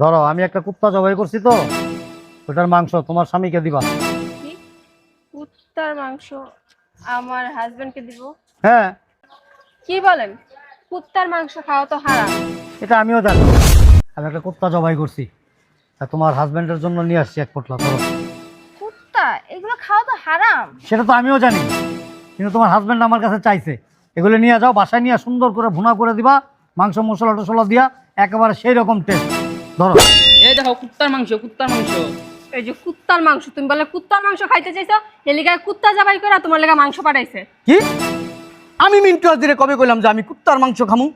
ধরো আমি একটা কুত্তা জবাই করছি তো। ওটার মাংস তোমার স্বামীকে দিবা। কি? কুত্তার মাংস আমার হাজবেন্ডকে দিব? হ্যাঁ। কি বলেন? কুত্তার মাংস খাওয়া তো হারাম। এটা আমিও জানি। আমি একটা কুত্তা জবাই করছি। তা তোমার হাজবেন্ডের জন্য নিয়ে আসছি এক পোটলা ধরো। কুত্তা? এগুলো খাওয়া তো হারাম। সেটা তো আমিও জানি। কিন্তু তোমার হাজবেন্ড আমার কাছে চাইছে। এগুলো নিয়ে যাও বাসায় নিয়ে সুন্দর করে ভুনা করে দিবা। মাংস মশলা টসলা দিয়া একেবারে সেই রকম টেস্ট ধরো। এই দেখো কুত্তার মাংস কুত্তার মাংস। এই যে কুত্তার মাংস তুমি বলে কুত্তার মাংস খাইতে চাইছো? এলিগায় কুত্তা জবাই করে তোমার লেগা মাংস পাঠাইছে। কি? আমি মিন্টু হাজিরে কবে কইলাম যে আমি কুত্তার মাংস খামু?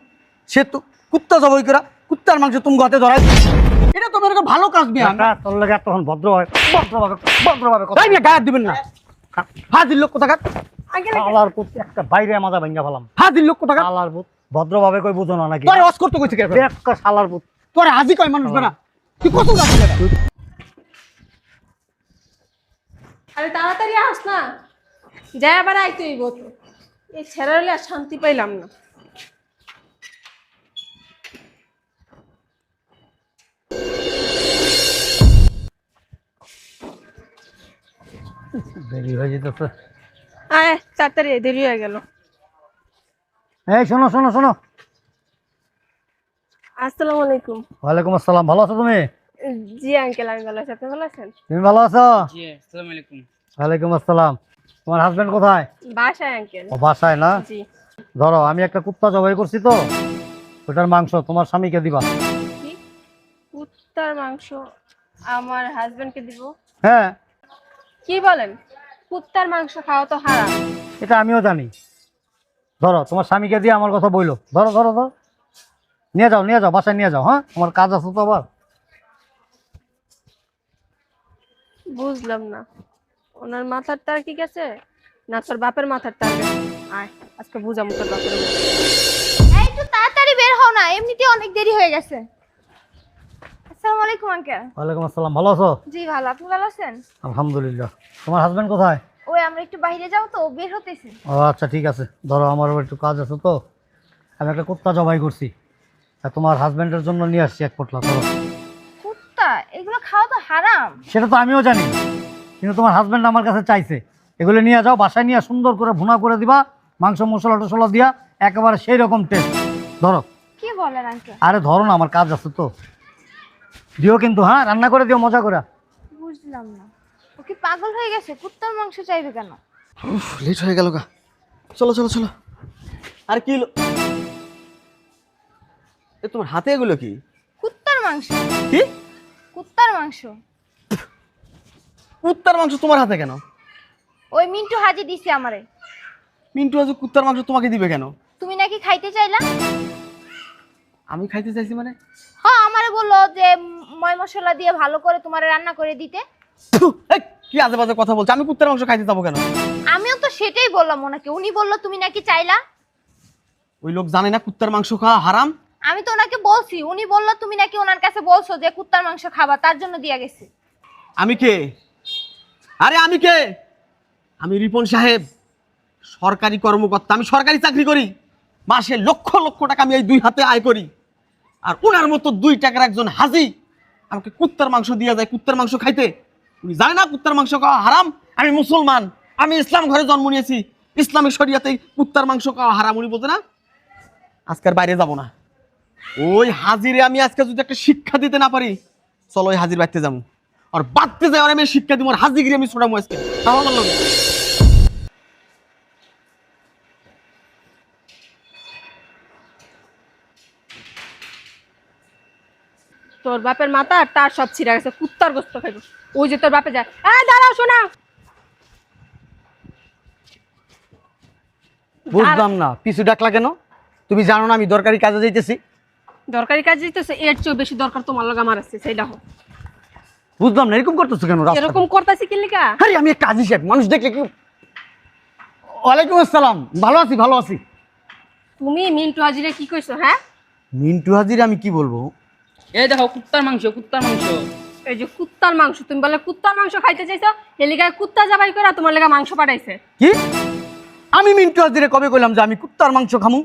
সে তো কুত্তা জবাই করা কুত্তার মাংস তুমি গতে ধরাই এটা তোমার একটা ভালো কাজ বিয়া কাকা, তোর লেগে তখন ভদ্র হয় ভদ্রভাবে ভদ্রভাবে কথা না গায়ে দিবেন না। হাজির লোক কোথাকার? আলার পুত একটা বাইরে মাজা ভাঙ্গা ফেলাম। হাজির লোক কোথাকার? আলার পুত ভদ্রভাবে কই বুঝো না নাকি? করতে কইছে কে? একটা শালার পুত। তোরে হাজি কয় মানুষ বেড়া? তুই কত গাছ আরে তাড়াতাড়ি আস না। যাই আবার আই তুই তো এই ছেড়ে হলে আর শান্তি পাইলাম না। দেরি হয়ে যেতেছে। আয় তাড়াতাড়ি দেরি হয়ে গেল। এই শোনো শোনো শোনো। আসসালামু আলাইকুম। ওয়ালাইকুম আসসালাম। ভালো আছো তুমি? জি আঙ্কেল আমি ভালো আছি। আপনি ভালো আছেন? তুমি ভালো আছো? জি আসসালামু আলাইকুম। ওয়ালাইকুম আসসালাম। তোমার হাজবেন্ড কোথায়? বাসায় আঙ্কেল ও বাসায় না? জি। ধরো আমি একটা কুত্তা জবাই করছি তো। ওটার মাংস তোমার স্বামীকে দিবা। কুত্তার মাংস আমার হাজবেন্ডকে দিব? হ্যাঁ। কি বলেন? কুত্তার মাংস খাওয়া তো হারাম। এটা আমিও জানি। ধরো তোমার স্বামীকে দিয়ে আমার কথা বইলো। ধরো ধরো ধরো। নিয়ে যাও নিয়ে যাও বাসায় নিয়ে যাও হ্যাঁ? আমার কাজ আছে তো আবার। বুঝলাম না। ওনার মাথার তার কি গেছে না তোর বাপের মাথার তার গেছে আয় আজকে বুঝাম তোর বাপের এই একটু তাড়াতাড়ি বের হও না এমনিতে অনেক দেরি হয়ে গেছে। আসসালামু আলাইকুম আঙ্কেল। ওয়ালাইকুম আসসালাম ভালো আছো? জি ভালো। আপনি ভালো আছেন? আলহামদুলিল্লাহ। তোমার হাজবেন্ড কোথায়? ওই আমরা একটু বাইরে যাও তো বের হতেছি ও আচ্ছা ঠিক আছে। ধরো আমার একটু কাজ আছে তো। আমি একটা কুত্তা জবাই করছি। তা তোমার হাজবেন্ডের জন্য নিয়ে আসছি এক পোটলা ধরো। কুত্তা এগুলো খাওয়া তো হারাম। সেটা তো আমিও জানি কিন্তু তোমার হাজবেন্ড আমার কাছে চাইছে। এগুলো নিয়ে যাও বাসায় নিয়ে সুন্দর করে ভুনা করে দিবা মাংস মশলা টসলা দিয়া একেবারে সেই রকম টেস্ট ধরো। কি বলেন আঙ্কেল আরে ধরো না আমার কাজ আছে তো। দিও কিন্তু হ্যাঁ রান্না করে দিও মজা করে। বুঝলাম না। ও কি পাগল হয়ে গেছে? কুত্তার মাংস চাইবে কেন? লেট হয়ে গেল গা। চলো চলো চলো। আর কি? এ তোমার হাতে এগুলো কি? কুত্তার মাংস। কি? কুত্তার মাংস। কুত্তার মাংস তোমার হাতে কেন? ওই মিন্টু হাজি দিছে আমারে। মিন্টু আজ কুত্তার মাংস তোমাকে দিবে কেন? তুমি নাকি খাইতে চাইলা? আমি খাইতে চাইছি মানে? হ্যাঁ আমারে বলল যে ময় মশলা দিয়ে ভালো করে তোমারে রান্না করে দিতে। কি আজে বাজে কথা বলছো? আমি কুত্তার মাংস খাইতে যাব কেন? আমিও তো সেটাই বললাম ওনাকে। উনি বলল তুমি নাকি চাইলা? ওই লোক জানে না কুত্তার মাংস খাওয়া হারাম? আমি তো ওনাকে বলছি, উনি বলল তুমি নাকি ওনার কাছে বলছো যে কুত্তার মাংস খাবা, তার জন্য দিয়া গেছে। আমি কে? আরে আমি কে? আমি রিপন সাহেব, সরকারি কর্মকর্তা, আমি সরকারি চাকরি করি। মাসে লক্ষ লক্ষ টাকা আমি এই দুই হাতে আয় করি। আর ওনার মতো দুই টাকার একজন হাজি আমাকে কুত্তার মাংস দিয়ে যায়, কুত্তার মাংস খাইতে। উনি জানে না কুত্তার মাংস খাওয়া হারাম? আমি মুসলমান, আমি ইসলাম ঘরে জন্ম নিয়েছি। ইসলামিক শরিয়াতে কুত্তার মাংস খাওয়া হারাম, উনি বলতে না? আজকের বাইরে যাব না। ওই হাজিরে আমি আজকে যদি একটা শিক্ষা দিতে না পারি চলো ওই হাজির বাড়তে যাব আর বাড়তে যাই আর আমি শিক্ষা দিব আর হাজিগিরি আমি ছোটামো আজকে। আমার তোর বাপের মাথা আর তার সব ছিঁড়ে গেছে কুত্তার গোস্ত খাইব। ওই যে তোর বাপে যায়। হ্যাঁ দাঁড়াও শোনা। বুঝলাম না পিছু ডাকলা কেন? তুমি জানো না আমি দরকারি কাজে যাইতেছি। দরকারি কাজ দিতেছে এর চেয়েও বেশি দরকার তোমার লগা আমার আছে সেইটা হোক। বুঝলাম না এরকম করতেছো কেন? এরকম করতেছি কি লিখা আরে আমি একটা কাজী সাহেব মানুষ দেখলে কি ওয়ালাইকুম আসসালাম ভালো আছি ভালো আছি। তুমি মিন্টু হাজিরে কি কইছো হ্যাঁ? মিন্টু হাজির আমি কি বলব? এই দেখো কুত্তার মাংস কুত্তার মাংস। এই যে কুত্তার মাংস তুমি বলে কুত্তার মাংস খাইতে চাইছো এলিগায় কুত্তা জবাই করে তোমার লেগা মাংস পাঠাইছে। কি? আমি মিন্টু হাজিরে কবে কইলাম যে আমি কুত্তার মাংস খামু?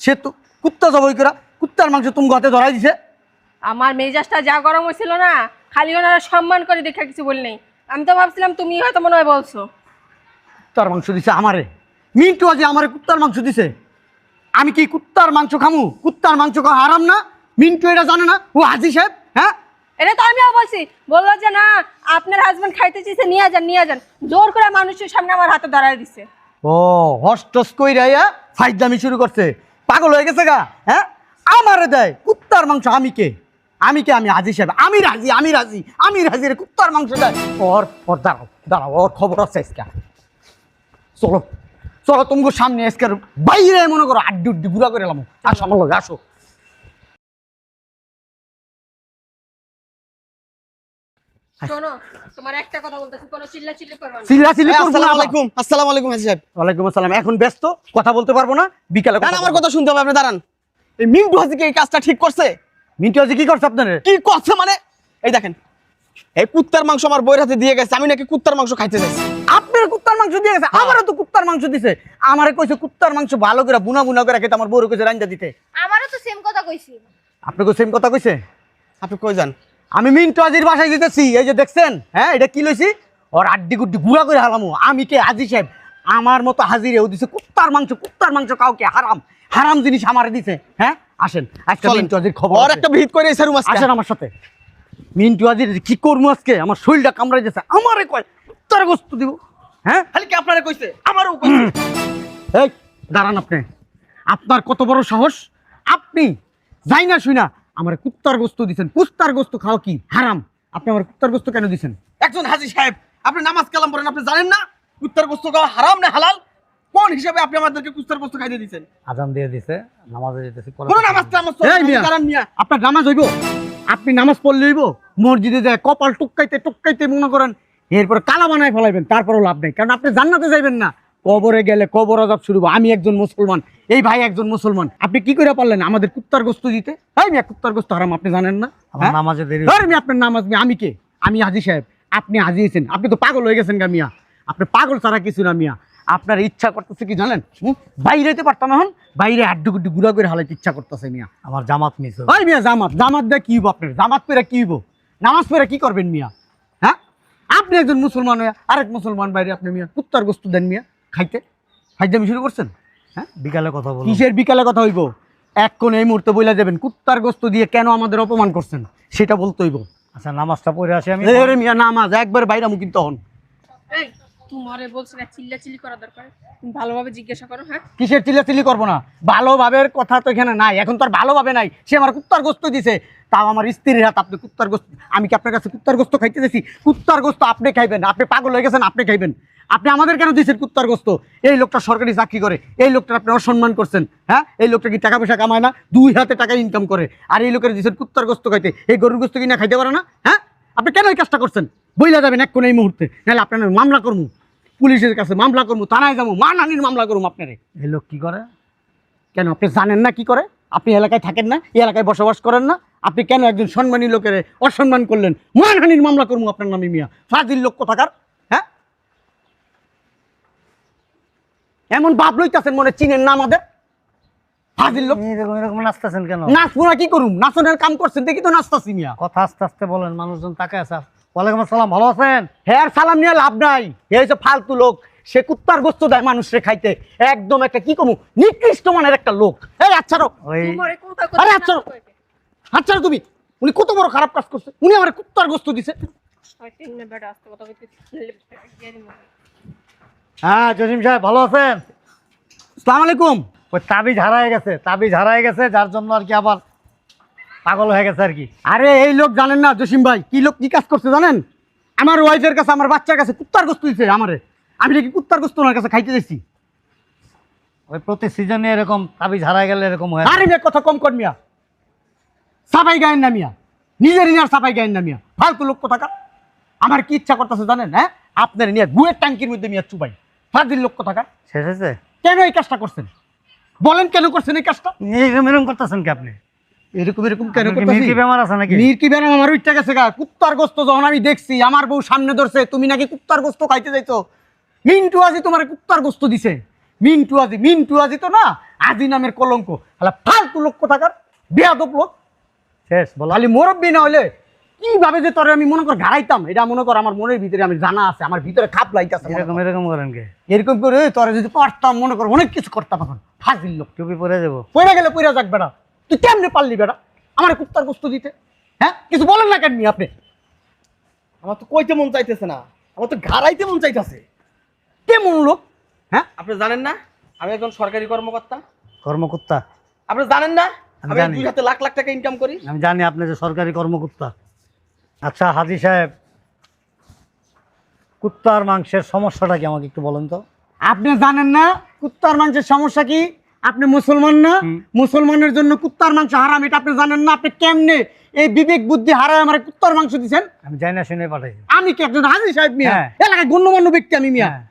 সে তো কুত্তা জবাই করা কুত্তার মাংস তুমি গতে ধরাই দিছে। আমার মেজাজটা যা গরম হয়েছিল না খালি ওনারা সম্মান করে দেখে কিছু বলি নাই। আমি তো ভাবছিলাম তুমি হয়তো মনে হয় বলছো। কুত্তার মাংস দিছে আমারে। মিন্টু আজ আমারে কুত্তার মাংস দিছে। আমি কি কুত্তার মাংস খামু? কুত্তার মাংস খাওয়া হারাম না? মিন্টু এটা জানে না? ও হাজি সাহেব হ্যাঁ? এটা তো আমিও বলছি। বলল যে না আপনার হাজবেন্ড খাইতে চেয়েছে নিয়ে যান নিয়ে যান। জোর করে মানুষের সামনে আমার হাতে দাঁড়ায় দিছে। ও হস্টস কই রাইয়া ফাইজদামি শুরু করছে। পাগল হয়ে গেছে গা হ্যাঁ? আমারে দেয় কুত্তার মাংস আমি কে? আমি কে? আমি হাজি সাহেব। আমি রাজি আমি রাজি আমি রাজি রে কুত্তার মাংস দেয়। ওর ওর দাঁড়াও দাঁড়াও ওর খবর আছে আজকে। চলো চলো তুমি সামনে আজকের বাইরে মনে করো আড্ডি উড্ডি গুড়া করে এলাম। আসো আমার লগে আসো। শোনো তোমার একটা কথা বলতেছি কোনো চিল্লা চিল্লি করবে না। চিল্লা চিল্লি করব না। আসসালামু আবার। আলাইকুম। আসসালামু আলাইকুম হাজি ওয়ালাইকুম আসসালাম। এখন ব্যস্ত কথা বলতে পারব না বিকালে আমার কথা শুনতে হবে আপনি দাঁড়ান। এই মিন্টু হাজি কি এই কাজটা ঠিক করছে? মিন্টু আজ কি করছে আপনার? কি করছে মানে? এই দেখেন এই কুত্তার মাংস আমার বইয়ের হাতে দিয়ে গেছে আমি নাকি কুত্তার মাংস খাইতে চাইছি আপনার কুত্তার মাংস দিয়ে গেছে? আমারও তো কুত্তার মাংস দিছে। আমারে কইছে কুত্তার মাংস ভালো করে বুনা বুনা করে খেতে আমার বউর কইছে রান্দা দিতে। আমারও তো সেম কথা কইছি। আপনাকে সেম কথা কইছে? আপনি কই যান? আমি মিন্টু আজির বাসায় দিতেছি এই যে দেখছেন? হ্যাঁ এটা কি লইছি? ওর আড্ডি গুড্ডি গুড়া করে হালামু। আমি কে? হাজি সাহেব। আমার মতো হাজিরেও দিছে কুত্তার মাংস কুত্তার মাংস কাউকে হারাম। হারাম জিনিস আমারে দিছে। হ্যাঁ? আসেন আজকে মিন্টু আজির খবর আছে। একটা ভিত করে এসে আসেন আমার সাথে। মিন্টু আজির কি করব আজকে? আমার শরীরটা কামড়াই যাচ্ছে আমারে কয় কুত্তার গোস্ত দিব। হ্যাঁ? খালি কি আপনারে কইছে? আমারও কইছে। এই দাঁড়ান আপনি। আপনার কত বড় সাহস? আপনি যাই না শুই না আমার কুত্তার গোস্ত দিছেন। কুত্তার গোস্ত খাও কি? হারাম। আপনি আমার কুত্তার গোস্ত কেন দিছেন? একজন হাজি সাহেব আপনি নামাজ কালাম পড়েন আপনি জানেন না কুত্তার গোস্ত খাওয়া হারাম না হালাল? কোন হিসাবে আপনি আমাদেরকে কুত্তার গোস্ত খাইতে দিচ্ছেন আজান দিয়ে দিছে নামাজে যেতেছি কোন নামাজ মিয়া। কারণ মিয়া আপনার নামাজ হইব? আপনি নামাজ পড়লে হইব? মসজিদে যায় কপাল টুকাইতে টুকাইতে মনে করেন এরপর কালা বানায় ফেলাইবেন তারপরও লাভ নেই। কারণ আপনি জান্নাতে যাইবেন না। কবরে গেলে কবর আজাব শুরু আমি একজন মুসলমান এই ভাই একজন মুসলমান। আপনি কি করে পারলেন আমাদের কুত্তার গোস্ত দিতে? এই মিয়া কুত্তার গোস্ত হারাম আপনি জানেন না? হ্যাঁ? নামাজে দেরি আপনার নামাজ আমি কে? আমি হাজি সাহেব। আপনি হাজি হয়েছেন। আপনি তো পাগল হয়ে গেছেন গা মিয়া। আপনি পাগল ছাড়া কিছু না মিয়া। আপনার ইচ্ছা করতেছে কি জানেন? বাইরে যেতে পারতাম এখন। বাইরে আড্ডু গুড্ডু গুড়া করে হালাইতে ইচ্ছা করতেছে মিয়া। আমার জামাত মিস ওই মিয়া জামাত। জামাত দিয়ে কি হইব আপনার? জামাত পেরে কি হইব? নামাজ পড়ে কি করবেন মিয়া? হ্যাঁ? আপনি একজন মুসলমান হয়ে আরেক মুসলমান বাইরে আপনি মিয়া কুত্তার গোস্ত দেন মিয়া খাইতে। খাইতে আমি শুরু করছেন? হ্যাঁ? বিকালে কথা বলব কিসের বিকালে কথা হইব? এক কোণ এই মুহূর্তে বইলা যাবেন কুত্তার গোস্ত দিয়ে কেন আমাদের অপমান করছেন? সেটা বলতে হইব। আচ্ছা নামাজটা পড়ে আসি আমি। মিয়া নামাজ। একবার বাইরা মুখিন তখন। এই তোমারে বলছি না চিল্লা চিল্লি করা দরকার। ভালোভাবে জিজ্ঞাসা করো হ্যাঁ? কিসের চিল্লাচিল্লি করব না? ভালোভাবের কথা তো এখানে নাই, এখন তো আর ভালোভাবে নাই। সে আমার কুত্তার গোস্ত দিছে, তাও আমার স্ত্রীর হাত আপনি কুত্তার গোস্ত আমি কি আপনার কাছে কুত্তার গোস্ত খাইতে দিয়েছি কুত্তার গোস্ত আপনি খাইবেন, আপনি পাগল হয়ে গেছেন, আপনি খাইবেন। আপনি আমাদের কেন দিয়েছেন কুত্তার গোস্ত? এই লোকটা সরকারি চাকরি করে, এই লোকটা আপনি অসম্মান করছেন হ্যাঁ? এই লোকটা কি টাকা পয়সা কামায় না? দুই হাতে টাকা ইনকাম করে, আর এই লোকের দিয়েছেন কুত্তার গোস্ত খাইতে, এই গরুর গোস্ত কিনা খাইতে পারে না? হ্যাঁ? আপনি কেন এই কাজটা করছেন? বইলা যাবেন এক কোন এই মুহূর্তে। নাহলে আপনার মামলা করব পুলিশের কাছে মামলা করব থানায় যাব মানহানির মামলা করব আপনারে। এই লোক কি করে? কেন আপনি জানেন না কি করে? আপনি এলাকায় থাকেন না এই এলাকায় বসবাস করেন না। আপনি কেন একজন সম্মানী লোকের অসম্মান করলেন? মানহানির মামলা করব আপনার নামে মিয়া। ফাজিল লোক কোথাকার? হ্যাঁ? এমন ভাব লইতাছেন মনে চিনেন না আমাদের? ফাজিল লোক। এরকম এরকম নাচতেছেন কেন? নাচবো না কি করুম? নাচনের কাম করছেন দেখি তো নাচতাছি মিয়া কথা আস্তে আস্তে বলেন মানুষজন তাকে আছে। ওয়ালাইকুম আসসালাম ভালো আছেন? হ্যাঁ সালাম নিয়ে লাভ নাই। এই হচ্ছে ফালতু লোক সে কুত্তার গোস্ত দেয় মানুষরে খাইতে। একদম একটা কি কমু? নিকৃষ্ট মানের একটা লোক। এই আচ্ছা রো ওই তোমারে কোথা আরে আচ্ছা আচ্ছা তুমি। উনি কত বড় খারাপ কাজ করছে। উনি আমার কুত্তার গোস্ত দিছে। বেটা আসতে কথা বলতে হ্যাঁ জসিম সাহেব ভালো আছেন? সালাম আলাইকুম। ওই তাবিজ হারায় গেছে তাবিজ হারায় গেছে যার জন্য আর কি আবার পাগল হয়ে গেছে আর কি। আরে এই লোক জানেন না জসিম ভাই কি লোক কি কাজ করছে জানেন? আমার ওয়াইফের কাছে আমার বাচ্চার কাছে কুত্তার গোস্ত দিছে আমারে। আমি নাকি কুত্তার গোস্ত ওনার কাছে খাইতে দিছি। ওই প্রতি সিজনে এরকম তাবিজ হারায় গেলে এরকম হয় আরে মিয়া কথা কম কর মিয়া। সাফাই গায়েন না মিয়া। নিজের নিয়ে আর সাফাই গায়েন না মিয়া। ফালতু লোক কোথাকার? আমার কি ইচ্ছা করতেছে জানেন হ্যাঁ? আপনার নিয়ে গুয়ের ট্যাঙ্কির মধ্যে মিয়া চুবাই। ফাজিল লোক কোথাকার? শেষ হয়েছে? কেন এই কাজটা করছেন? বলেন কেন করছেন এই কাজটা? এরকম এরকম করতেছেন কি আপনি? এরকম এরকম কেন কি করতেছি? বেমার আছে নাকি? মির্কি আমার উঠতে গেছে গা। কুত্তার গোস্ত যখন আমি দেখছি আমার বউ সামনে ধরছে তুমি নাকি কুত্তার গোস্ত খাইতে যাইছো? মিন্টু আজি তোমার কুত্তার গোস্ত দিছে। মিন্টু আজি মিন্টু আজি তো না আজি নামের কলঙ্ক। হালা ফালতু লোক কোথাকার? বেয়াদব লোক। শেষ বলো। খালি মুরব্বী না হলে কীভাবে যে তোরে আমি মনে কর ঘাড়াইতাম এটা মনে কর আমার মনের ভিতরে আমি জানা আছে আমার ভিতরে খাপ লাইতাছে এরকম এরকম করেন কে? এরকম করে তোরে যদি পারতাম মনে কর অনেক কিছু করতাম এখন। ফাজিল লোক। টুপি পরে যাব। পয়রা গেলে পয়রা যাক বেটা তুই কেমনে পারলি বেটা আমার কুত্তার গোস্ত দিতে। হ্যাঁ? কিছু বলেন না কেন আপনি? আমার তো কইতে মন চাইতেছে না। আমার তো ঘাড়াইতে মন চাইতেছে। কেমন লোক? হ্যাঁ? আপনি জানেন না? আমি একজন সরকারি কর্মকর্তা। কর্মকর্তা? আপনি জানেন না? আমি। দুই হাতে লাখ লাখ টাকা ইনকাম করি। আমি জানি আপনি যে সরকারি কর্মকর্তা। আচ্ছা হাজি সাহেব কুত্তার মাংসের সমস্যাটা কি আমাকে একটু বলেন তো? আপনি জানেন না কুত্তার মাংসের সমস্যা কি? আপনি মুসলমান না? মুসলমানের জন্য কুত্তার মাংস হারাম এটা আপনি জানেন না? আপনি কেমনে এই বিবেক বুদ্ধি হারায় আমার কুত্তার মাংস দিচ্ছেন আমি জানি না শুনে পাঠাইছি আমি কি একজন হাজি সাহেব মিয়া? হ্যাঁ। এলাকায় গণ্যমান্য ব্যক্তি আমি মিয়া। হ্যাঁ।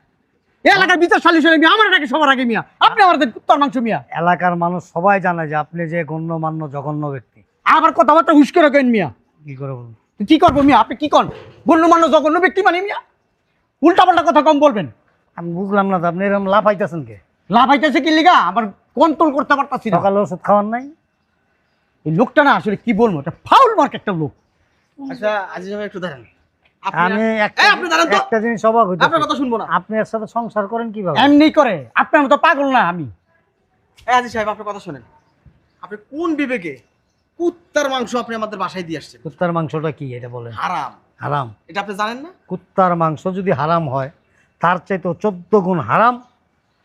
এলাকার বিচার সালিশ মিয়া আমার এটাকে সবার আগে মিয়া। আপনি আমার কুত্তার মাংস মিয়া। এলাকার মানুষ সবাই জানে যে আপনি যে গণ্যমান্য জঘন্য ব্যক্তি। আবার কথাবার্তা হুশ করে কেন মিয়া? কি করে বলুন? কি করব মিয়া? আপনি কি করেন? গণ্যমান্য জঘন্য ব্যক্তি মানে মিয়া। উল্টাপাল্টা কথা কম বলবেন। আমি বুঝলাম না তো আপনি এরকম লাভ পাইতেছেন কে? লাভ হইতেছে কি লিগা? আমার কন্ট্রোল করতে পারতাছি না। সকালে ওষুধ খাওয়ার নাই? এই লোকটা না আসলে কি বলব? এটা ফাউল মার্ক একটা লোক। আচ্ছা আজিজ ভাই একটু দাঁড়ান। আমি একটা এই, আপনি দাঁড়ান তো। একটা জিনিস অবাক হইতে আপনার কথা শুনব না। আপনি এর সাথে সংসার করেন কীভাবে? এমনি করে। আপনার মতো পাগল না আমি। এই আজিজ সাহেব আপনার কথা শোনেন। আপনি কোন বিবেকে কুত্তার মাংস আপনি আমাদের বাসায় দিয়ে আসছেন। কুত্তার মাংসটা কি এটা বলেন? হারাম। হারাম। এটা আপনি জানেন না? কুত্তার মাংস যদি হারাম হয় তার চাইতে চোদ্দ গুণ হারাম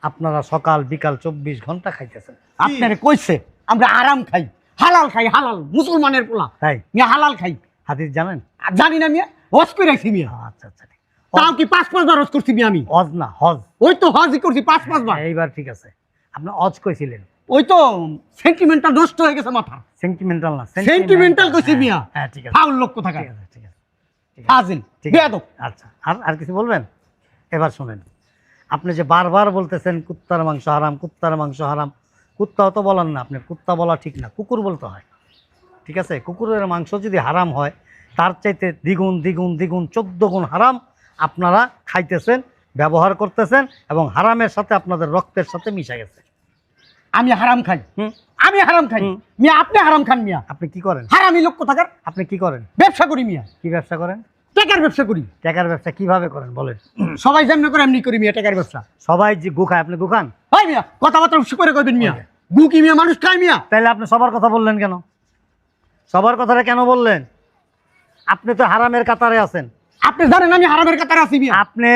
আপনারা সকাল বিকাল চব্বিশ ঘণ্টা খাইতেছেন। আপনারে কইছে আমরা আরাম খাই। হালাল খাই হালাল মুসলমানের পোলা। তাই? মিয়া হালাল খাই। হাদিস জানেন? আর জানি না মিয়া হজ করে রাখছি মিয়া। আচ্ছা আচ্ছা ঠিক। তাও কি পাঁচ পাঁচবার হজ করছি মিয়া আমি? হজ না হজ। ওই তো হজই করছি পাঁচ পাঁচবার এইবার ঠিক আছে। আপনি হজ কইছিলেন। ওই তো সেন্টিমেন্টটা নষ্ট হয়ে গেছে মাথা। সেন্টিমেন্টাল না সেন্টিমেন্টাল কইছি মিয়া। হ্যাঁ ঠিক আছে। ফাউল লোক কোথাকা ঠিক আছে ঠিক আছে ফাজিল বেয়াদব আছে। আচ্ছা আর আর কিছু বলবেন? এবার শুনেন। আপনি যে বারবার বলতেছেন কুত্তার মাংস হারাম কুত্তার মাংস হারাম কুত্তাও তো বলেন না আপনি কুত্তা বলা ঠিক না কুকুর বলতে হয়। ঠিক আছে? কুকুরের মাংস যদি হারাম হয় তার চাইতে দ্বিগুণ দ্বিগুণ দ্বিগুণ চোদ্দ গুণ হারাম আপনারা খাইতেছেন ব্যবহার করতেছেন এবং হারামের সাথে আপনাদের রক্তের সাথে মিশে গেছে। আমি হারাম খাই। আমি হারাম খাই। মিয়া আপনি হারাম খান মিয়া। আপনি কি করেন? হারামি লোক কোথাকার? আপনি কি করেন? ব্যবসা করি মিয়া। কি ব্যবসা করেন? টাকার ব্যবসা করি। টাকার ব্যবসা কীভাবে করেন বলেন? সবাই যেমনি করে এমনি করি মিয়া টাকার ব্যবসা। সবাই যে গু খায় আপনি গু খান? হয় মিয়া কথাবার্তা উৎস করে করবেন মিয়া। বুকি মিয়া মানুষ খায় মিয়া? তাইলে আপনি সবার কথা বললেন কেন? সবার কথাটা কেন বললেন? আপনি তো হারামের কাতারে আছেন। আপনি জানেন আমি হারামের কাতারে আছি মিয়া। আপনি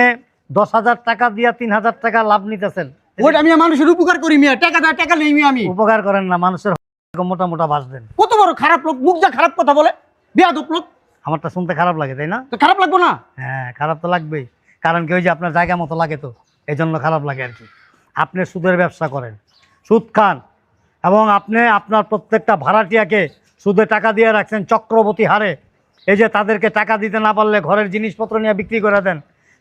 দশ হাজার টাকা দিয়া তিন হাজার টাকা লাভ নিতেছেন। ওইটা মিয়া মানুষের উপকার করি মিয়া টাকা দেয় টাকা নেই মিয়া আমি। উপকার করেন না মানুষের মোটা মোটা বাস দেন। কত বড় খারাপ লোক মুখ যা খারাপ কথা বলে বেয়াদব লোক। আমারটা শুনতে খারাপ লাগে তাই না? তো খারাপ লাগবো না? হ্যাঁ খারাপ তো লাগবেই। কারণ কি ওই যে আপনার জায়গা মতো লাগে তো এই জন্য খারাপ লাগে আর কি। আপনি সুদের ব্যবসা করেন সুদ খান এবং আপনি আপনার প্রত্যেকটা ভাড়াটিয়াকে সুদে টাকা দিয়ে রাখছেন চক্রবর্তী হারে। এই যে তাদেরকে টাকা দিতে না পারলে ঘরের জিনিসপত্র নিয়ে বিক্রি করে দেন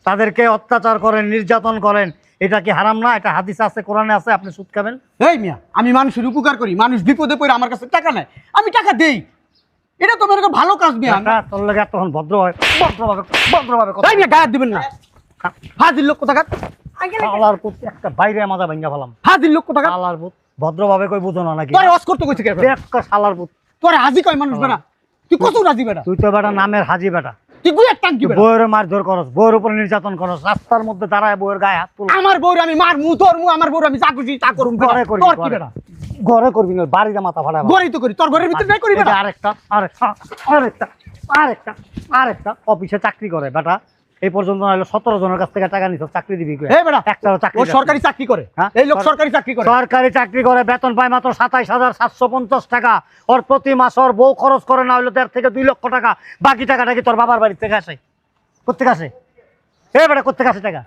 তাদেরকে অত্যাচার করেন নির্যাতন করেন এটা কি হারাম না? এটা হাদিস আছে কোরআনে আছে আপনি সুদ খাবেন? এই মিয়া আমি মানুষের উপকার করি মানুষ বিপদে পড়ে আমার কাছে টাকা নেয় আমি টাকা দেই। এটা তোমার ভালো কাজ মিয়া। তোর লাগে তখন ভদ্র ভদ্রভাবে ভদ্রভাবে ভদ্রভাবে কথা তাই মিয়া গায়ে দিবেন না। হাজির লোক কোথাকার? আলার পুত একটা বাইরে মাজা ভাঙ্গা ফেলাম। হাজির লোক কোথাকার? শালার পুত ভদ্রভাবে কই বুঝো না নাকি? তোরে অস করতে কইছে কে? একটা শালার পুত। তোরে হাজি কয় মানুষ বেটা? তুই কত রাজি বেটা? তুই তো বেটা নামের হাজি বেটা। তুই গুয়ের টাঙ্কি বেটা বইয়ের মারধর করস বইয়ের উপর নির্যাতন করস রাস্তার মধ্যে দাঁড়ায় বইয়ের গায়ে হাত তুল আমার বউর আমি মার মু তোর মু আমার বউর আমি যা খুশি তা করুম ঘরে করবি তোর কি বেটা? ঘরে করবি না বাড়িতে মাথা ফাড়া ঘরেই তো করি তোর ঘরের ভিতরে নাই করি এই যে বেটা? আরেকটা আরেকটা আরেকটা আরেকটা আরেকটা অফিসে চাকরি করে বেটা। এই পর্যন্ত নাহলে সতেরো জনের কাছ থেকে টাকা নিছ চাকরি দিবি কই? এই বেটা একটাও চাকরি ও সরকারি চাকরি করে। হ্যাঁ? এই লোক সরকারি চাকরি করে। সরকারি চাকরি করে বেতন পায় মাত্র সাতাইশ হাজার সাতশো পঞ্চাশ টাকা। ওর প্রতি মাস ওর বউ খরচ করে না হলে দেড় থেকে দুই লক্ষ টাকা। বাকি টাকাটা কি তোর বাবার বাড়ি থেকে আসে? কোথেকে আসে? এ বেটা কোথেকে আসে টাকা?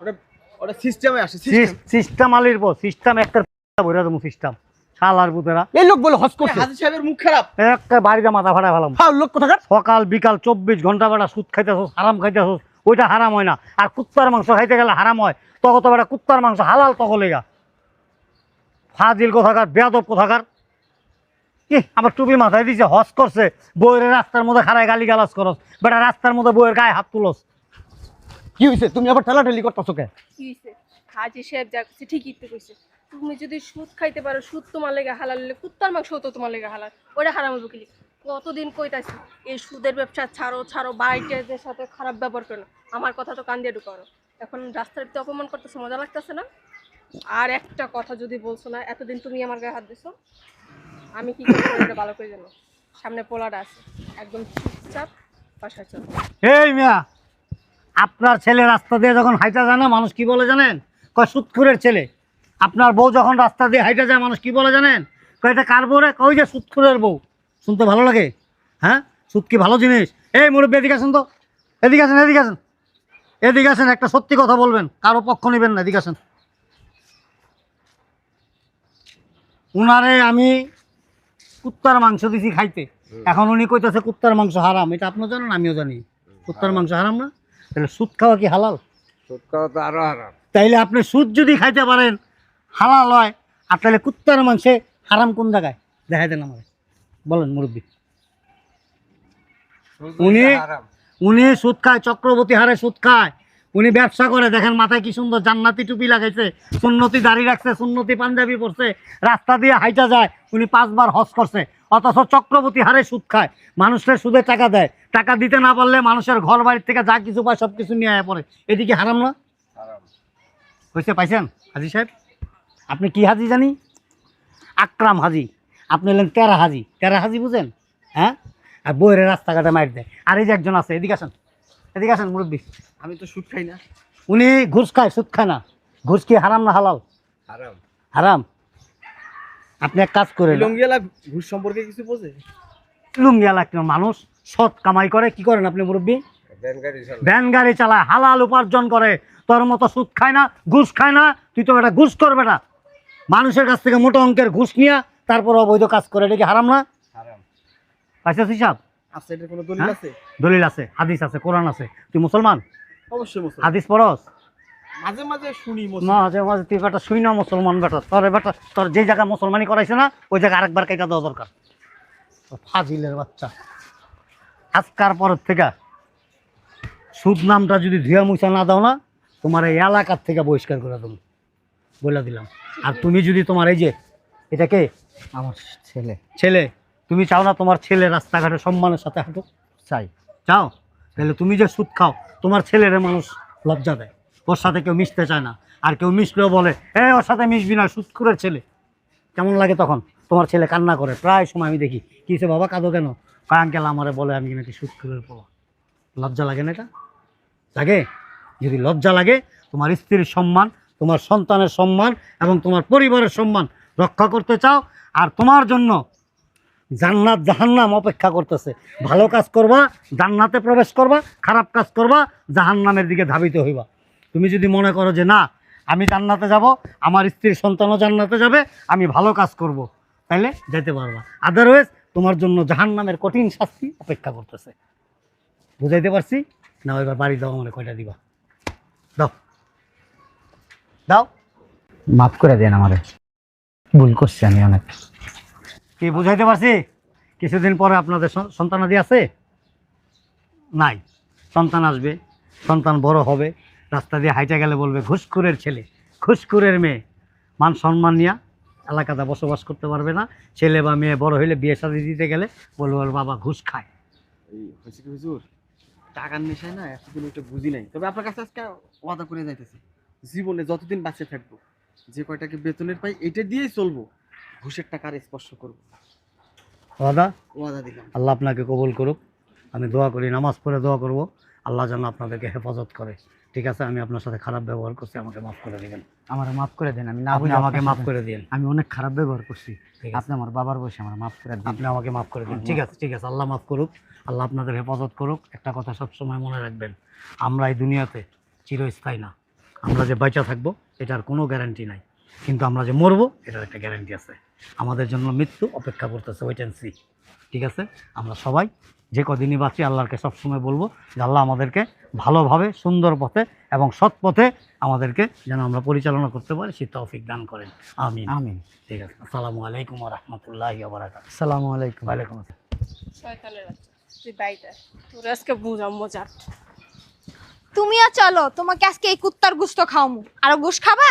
ওটা ওটা সিস্টেমে আসে সিস্টেম। সিস্টেম আলির বউ সিস্টেম একটা বইরা দেবো সিস্টেম। শালার এই লোক বলে হজ করছে। হাজি সাহেবের মুখ খারাপ। একটা বাড়িতে মাথা ফাটা ফেলাম। ফাউল লোক কোথাকার? সকাল বিকাল চব্বিশ ঘণ্টা বেটা সুদ খাইতেছস আরাম খাইতেছস ওইটা হারাম হয় না। আর কুত্তার মাংস খাইতে গেলে হারাম হয়। তখন তো বেটা, কুত্তার মাংস হালাল তখন লেগা ফাজিল কোথাকার, বেয়াদব কোথাকার। কি আমার টুপি মাথায় দিছে, হস করছে। বইয়ের রাস্তার মধ্যে খারায় গালি গালাজ করস। বেটা, রাস্তার মধ্যে বইয়ের গায়ে হাত তুলস। কি হইছে? তুমি আবার ঠেলাঠেলি করতেছো কে? হাজি সাহেব যা কইছে, ঠিকই তো কইছে। তুমি যদি সুদ খাইতে পারো, সুদ তোমার লেগে হালাল হলে কুত্তার মাংস তো তোমার লেগে হালাল। ওটা হারাম হবে কি? কতদিন কইতাছি, এই সুদের ব্যবসা ছাড়ো ছাড়ো বাইটের সাথে খারাপ ব্যবহার করো। আমার কথা তো কান দিয়ে ঢুকানো এখন রাস্তার তো অপমান করতেছে, মজা লাগতেছে না? আর একটা কথা যদি বলছো না, এতদিন তুমি আমার গায়ে হাত দিছো, আমি কি করব ভালো করে জানো। সামনে পোলাটা আছে, একদম চুপচাপ বাসায় চলো। এই মিয়া, আপনার ছেলে রাস্তা দিয়ে যখন হাইটা যায় না, মানুষ কি বলে জানেন? কয় সুৎখুরের ছেলে। আপনার বউ যখন রাস্তা দিয়ে হাইটা যায়, মানুষ কি বলে জানেন? কয় কার বউ রে? কই যে সুৎখুরের বউ। শুনতে ভালো লাগে? হ্যাঁ? সুদ কি ভালো জিনিস? এই মুরব্বী এদিকে আসেন তো। এদিকে আসেন এদিকে আসেন। এদিকে আসেন একটা সত্যি কথা বলবেন। কারও পক্ষ নেবেন না এদিকে আসেন। উনারে আমি কুত্তার মাংস দিছি খাইতে। এখন উনি কইতেছে কুত্তার মাংস হারাম। এটা আপনিও জানেন আমিও জানি। কুত্তার মাংস হারাম না? তাহলে সুদ খাওয়া কি হালাল? সুদ খাওয়া তো আরও হারাম। তাইলে আপনি সুদ যদি খাইতে পারেন হালাল হয়। আর তাহলে কুত্তার মাংসে হারাম কোন জায়গায়? দেখাই দেন আমার বলেন মুরব্বী। উনি উনি সুদ খায় চক্রবর্তী হারে সুদ খায়। উনি ব্যবসা করে দেখেন মাথায় কি সুন্দর জান্নাতি টুপি লাগাইছে সুন্নতি দাড়ি রাখছে সুন্নতি পাঞ্জাবি পরছে রাস্তা দিয়ে হাইটা যায় উনি পাঁচবার হজ করছে অথচ চক্রবর্তী হারে সুদ খায়। মানুষের সুদে টাকা দেয়। টাকা দিতে না পারলে মানুষের ঘর বাড়ির থেকে যা কিছু পায় সব কিছু নিয়ে আয় পড়ে। এদিকে হারাম না? হয়েছে পাইছেন? হাজি সাহেব আপনি কি হাজি জানি? আকরাম হাজি। আপনি হলেন তেরা হাজি তেরা হাজি বুঝেন? হ্যাঁ? আর বইয়ের রাস্তাঘাটে মাইর দেয়। আর এই যে একজন আছে এদিকে আসেন। এদিকে আসেন মুরব্বী। আমি তো সুদ খাই না। উনি ঘুষ খায় সুদ খায় না। ঘুষ কি হারাম না হালাল? হারাম। হারাম। আপনি এক কাজ করেন। লুঙ্গিয়ালা ঘুষ সম্পর্কে কিছু বোঝে? লুঙ্গিয়ালা একটা মানুষ সৎ কামাই করে। কি করেন আপনি মুরব্বী? ভ্যান গাড়ি চালায়। হালাল উপার্জন করে। তোর মতো সুদ খায় না ঘুষ খায় না। তুই তো এটা ঘুষ করবে না মানুষের কাছ থেকে মোটা অঙ্কের ঘুষ নিয়ে তারপর অবৈধ কাজ করে এটা কি হারাম না? পাইছিস হিসাব আছে এটার কোনো দলিল হ্যাঁ? আছে? দলিল আছে হাদিস আছে কোরআন আছে। তুই মুসলমান? অবশ্যই মুসলমান। হাদিস পড়স? মাঝে মাঝে শুনি মাঝে মাঝে তুই বেটা শুই না মুসলমান বেটা তোর বেটা তোর যে জায়গায় মুসলমানি করাইছে না ওই জায়গায় আরেকবার কেটে দেওয়া দরকার। তো ফাজিলের বাচ্চা। আজকার পরের থেকে সুদ নামটা যদি ধুয়া মুছা না দাও না তোমার এই এলাকার থেকে বহিষ্কার করে দেবো। বলে দিলাম। আর তুমি যদি তোমার এই যে এটা কে? আমার ছেলে। ছেলে? তুমি চাও না তোমার ছেলে রাস্তাঘাটে সম্মানের সাথে হাঁটুক? চাই। চাও? তাহলে তুমি যে সুদ খাও তোমার ছেলের মানুষ লজ্জা দেয়। ওর সাথে কেউ মিশতে চায় না। আর কেউ মিশলেও বলে এ ওর সাথে মিশবি না সুদ করে ছেলে। কেমন লাগে তখন? তোমার ছেলে কান্না করে। প্রায় সময় আমি দেখি কিসে বাবা কাঁদো কেন? আঙ্কেল আমারে বলে আমি নাকি সুদ করে পোলা লজ্জা লাগে না এটা? লাগে? যদি লজ্জা লাগে তোমার স্ত্রীর সম্মান তোমার সন্তানের সম্মান এবং তোমার পরিবারের সম্মান রক্ষা করতে চাও আর তোমার জন্য জান্নাত জাহান্নাম অপেক্ষা করতেছে। ভালো কাজ করবা, জান্নাতে প্রবেশ করবা, খারাপ কাজ করবা, জাহান্নামের দিকে ধাবিত হইবা। তুমি যদি মনে করো যে, না, আমি জান্নাতে যাব, আমার স্ত্রীর সন্তানও জান্নাতে যাবে, আমি ভালো কাজ করব, তাইলে যেতে পারবা। আদারওয়াইজ তোমার জন্য জাহান্নামের কঠিন শাস্তি অপেক্ষা করতেছে। বুঝাইতে পারছি? না, এবার বাড়ি দাও, আমার কয়টা দিবা? দাও। দাও। মাফ করে দেন আমারে। ভুল করছি আমি অনেক। কি বুঝাইতে পারছি? কিছুদিন পরে আপনাদের সন- সন্তানাদি আছে? নাই। সন্তান আসবে সন্তান বড় হবে রাস্তা দিয়ে হাইটা গেলে বলবে ঘুষখুরের ছেলে ঘুষখুরের মেয়ে। মান সম্মান নিয়ে এলাকাতে বসবাস করতে পারবে না। ছেলে বা মেয়ে বড় হইলে বিয়ে শাদি দিতে গেলে বলবে ওর বাবা ঘুষ খায়। এই হয়েছে কি হুজুর? টাকার নেশায় না এতদিন ওইটা বুঝি নাই। তবে আপনার কাছে আজকে ওয়াদা করে যাইতেছি। জীবনে যতদিন বাঁচে থাকব। যে কয়টাকে বেতনের পাই এটা দিয়েই চলবো। ঘুষের টাকার স্পর্শ করব দাদা ওয়াদা? দিলাম। আল্লাহ আপনাকে কবুল করুক। আমি দোয়া করি নামাজ পড়ে দোয়া করব। আল্লাহ যেন আপনাদেরকে হেফাজত করে। ঠিক আছে আমি আপনার সাথে খারাপ ব্যবহার করছি আমাকে মাফ করে দিবেন। আমার মাফ করে দেন আমি না আপনি আমাকে মাফ করে দিন আমি অনেক খারাপ ব্যবহার করছি। ঠিক আছে। আপনি আমার বাবার বয়সে আমার মাফ করে দিন। আপনি আমাকে মাফ করে দিন। ঠিক আছে ঠিক আছে আল্লাহ মাফ করুক। আল্লাহ আপনাদের হেফাজত করুক। একটা কথা সবসময় মনে রাখবেন আমরা এই দুনিয়াতে চিরস্থায়ী না। আমরা যে বেঁচে থাকব এটার কোনো গ্যারান্টি নাই। কিন্তু আমরা যে মরবো এটার একটা গ্যারান্টি আছে। আমাদের জন্য মৃত্যু অপেক্ষা করতেছে ওয়েট অ্যান্ড সি ঠিক আছে? আমরা সবাই যে কদিনই বাঁচি আল্লাহকে সবসময় বলব যে আল্লাহ আমাদেরকে ভালোভাবে সুন্দর পথে এবং সৎ পথে আমাদেরকে যেন আমরা পরিচালনা করতে পারি সে তৌফিক দান করেন। আমিন। আমিন। ঠিক আছে। আসসালামু আলাইকুম রহমতুল্লাহ আসসালামু আলাইকুম। ওয়ালাইকুম আসসালাম। তুই বাইটা তোর আজকে বুঝাম মজা তুমিও চলো তোমাকে আজকে এই কুত্তার গুস্ত খাওয়ামু। আরও গোস খাবা?